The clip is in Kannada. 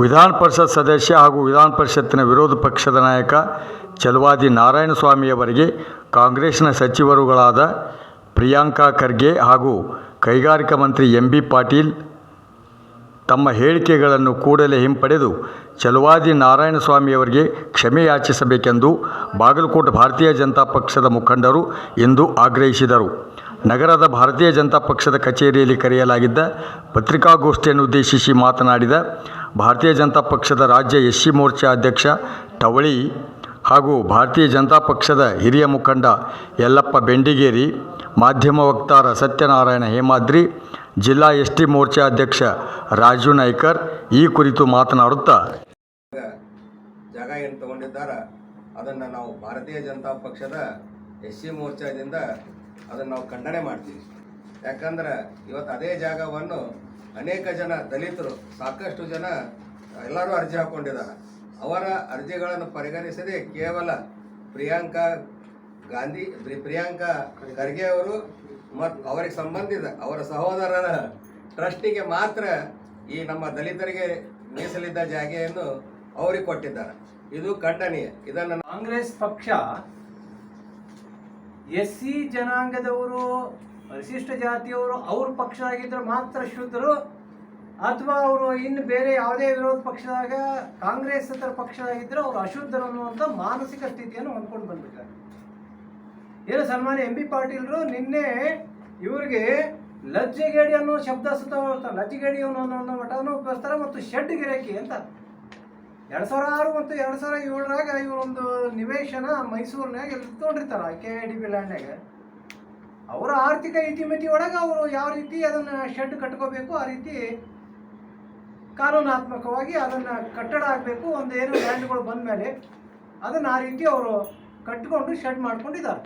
ವಿಧಾನ ಪರಿಷತ್ ಸದಸ್ಯ ಹಾಗೂ ವಿಧಾನ ಪರಿಷತ್ತಿನ ವಿರೋಧ ಪಕ್ಷದ ನಾಯಕ ಚಲವಾದಿ ನಾರಾಯಣಸ್ವಾಮಿಯವರಿಗೆ ಕಾಂಗ್ರೆಸ್ನ ಸಚಿವರುಗಳಾದ ಪ್ರಿಯಾಂಕಾ ಖರ್ಗೆ ಹಾಗೂ ಕೈಗಾರಿಕಾ ಮಂತ್ರಿ ಎಂ ಬಿ ಪಾಟೀಲ್ ತಮ್ಮ ಹೇಳಿಕೆಗಳನ್ನು ಕೂಡಲೇ ಹಿಂಪಡೆದು ಚಲುವಾದಿ ನಾರಾಯಣಸ್ವಾಮಿಯವರಿಗೆ ಕ್ಷಮೆ ಯಾಚಿಸಬೇಕೆಂದು ಬಾಗಲಕೋಟೆ ಭಾರತೀಯ ಜನತಾ ಪಕ್ಷದ ಮುಖಂಡರು ಇಂದು ಆಗ್ರಹಿಸಿದರು. ನಗರದ ಭಾರತೀಯ ಜನತಾ ಪಕ್ಷದ ಕಚೇರಿಯಲ್ಲಿ ಕರೆಯಲಾಗಿದ್ದ ಪತ್ರಿಕಾಗೋಷ್ಠಿಯನ್ನು ಉದ್ದೇಶಿಸಿ ಮಾತನಾಡಿದ ಭಾರತೀಯ ಜನತಾ ಪಕ್ಷದ ರಾಜ್ಯ ಎಸ್ ಸಿ ಮೋರ್ಚಾ ಅಧ್ಯಕ್ಷ ಟವಳಿ ಹಾಗೂ ಭಾರತೀಯ ಜನತಾ ಪಕ್ಷದ ಹಿರಿಯ ಮುಖಂಡ ಯಲ್ಲಪ್ಪ ಬೆಂಡಿಗೇರಿ, ಮಾಧ್ಯಮ ವಕ್ತಾರ ಸತ್ಯನಾರಾಯಣ ಹೇಮಾದ್ರಿ, ಜಿಲ್ಲಾ ಎಸ್ ಟಿ ಮೋರ್ಚಾ ಅಧ್ಯಕ್ಷ ರಾಜು ನಾಯ್ಕರ್ ಈ ಕುರಿತು ಮಾತನಾಡುತ್ತಾ ಜಾಗ ಏನು ತಗೊಂಡಿದ್ದಾರ, ಅದನ್ನು ನಾವು ಭಾರತೀಯ ಜನತಾ ಪಕ್ಷದ ಎಸ್ ಸಿ ಮೋರ್ಚಾದಿಂದ ಅದನ್ನು ನಾವು ಖಂಡನೆ ಮಾಡ್ತೀವಿ. ಯಾಕಂದ್ರೆ ಇವತ್ತು ಅದೇ ಜಾಗವನ್ನು ಅನೇಕ ಜನ ದಲಿತರು, ಸಾಕಷ್ಟು ಜನ ಎಲ್ಲರೂ ಅರ್ಜಿ ಹಾಕೊಂಡಿದ್ದಾರೆ. ಅವರ ಅರ್ಜಿಗಳನ್ನು ಪರಿಗಣಿಸದೆ ಕೇವಲ ಪ್ರಿಯಾಂಕಾ ಗಾಂಧಿ ಪ್ರಿಯಾಂಕಾ ಖರ್ಗೆ ಅವರು ಮತ್ತು ಅವರಿಗೆ ಸಂಬಂಧಿತ ಅವರ ಸಹೋದರರ ಟ್ರಸ್ಟಿಗೆ ಮಾತ್ರ ಈ ನಮ್ಮ ದಲಿತರಿಗೆ ಮೀಸಲಿದ್ದ ಜಾಗೆಯನ್ನು ಅವರಿಗೆ ಕೊಟ್ಟಿದ್ದಾರೆ. ಇದು ಖಂಡನೀಯ. ಇದನ್ನು ಕಾಂಗ್ರೆಸ್ ಪಕ್ಷ ಎಸ್ ಸಿ ಜನಾಂಗದವರು, ಪರಿಶಿಷ್ಟ ಜಾತಿಯವರು, ಅವ್ರ ಪಕ್ಷ ಆಗಿದ್ರೆ ಮಾತ್ರ ಶುದ್ಧರು ಅಥವಾ ಅವರು ಇನ್ನು ಬೇರೆ ಯಾವುದೇ ವಿರೋಧ ಪಕ್ಷದಾಗ ಕಾಂಗ್ರೆಸ್ ಹತ್ರ ಪಕ್ಷ ಆಗಿದ್ರೆ ಅವರು ಅಶುದ್ಧರು ಅನ್ನುವಂಥ ಮಾನಸಿಕ ಸ್ಥಿತಿಯನ್ನು ಹೊಂದ್ಕೊಂಡು ಬಂದ್ಬಿಟ್ಟಾರೆ. ಏನು ಸನ್ಮಾನ್ಯ ಎಂ ಬಿ ಪಾಟೀಲ್ರು, ನಿನ್ನೆ ಇವರಿಗೆ ಲಜ್ಜೆಗೇಡಿ ಅನ್ನೋ ಶಬ್ದ ಸುತ್ತ ಲಜ್ಜೆಗೇಡಿ ಅನ್ನೋ ಮಠವನ್ನು ಉಪಯೋಗಿಸ್ತಾರೆ ಮತ್ತು ಶೆಡ್ ಗಿರಕಿ ಅಂತ. ಎರಡು ಸಾವಿರ ಆರು ಮತ್ತು ಎರಡು ಸಾವಿರ ಏಳರಾಗ ಇವರೊಂದು ನಿವೇಶನ ಮೈಸೂರಿನಾಗ ಎಲ್ಲಿ ತೊಗೊಂಡಿರ್ತಾರೆ ಕೆ ಐ ಡಿ ಬಿ ಲ್ಯಾಂಡ್ನಾಗ ಅವರ ಆರ್ಥಿಕ ಇತಿಮಿತಿ ಒಳಗೆ ಅವರು ಯಾವ ರೀತಿ ಅದನ್ನು ಶೆಡ್ ಕಟ್ಕೋಬೇಕು, ಆ ರೀತಿ ಕಾನೂನಾತ್ಮಕವಾಗಿ ಅದನ್ನು ಕಟ್ಟಡ ಆಗಬೇಕು ಒಂದು ಏನು ಲ್ಯಾಂಡ್ಗಳು ಬಂದ ಮೇಲೆ ಅದನ್ನು ಆ ರೀತಿ ಅವರು ಕಟ್ಕೊಂಡು ಶೆಡ್ ಮಾಡ್ಕೊಂಡಿದ್ದಾರೆ.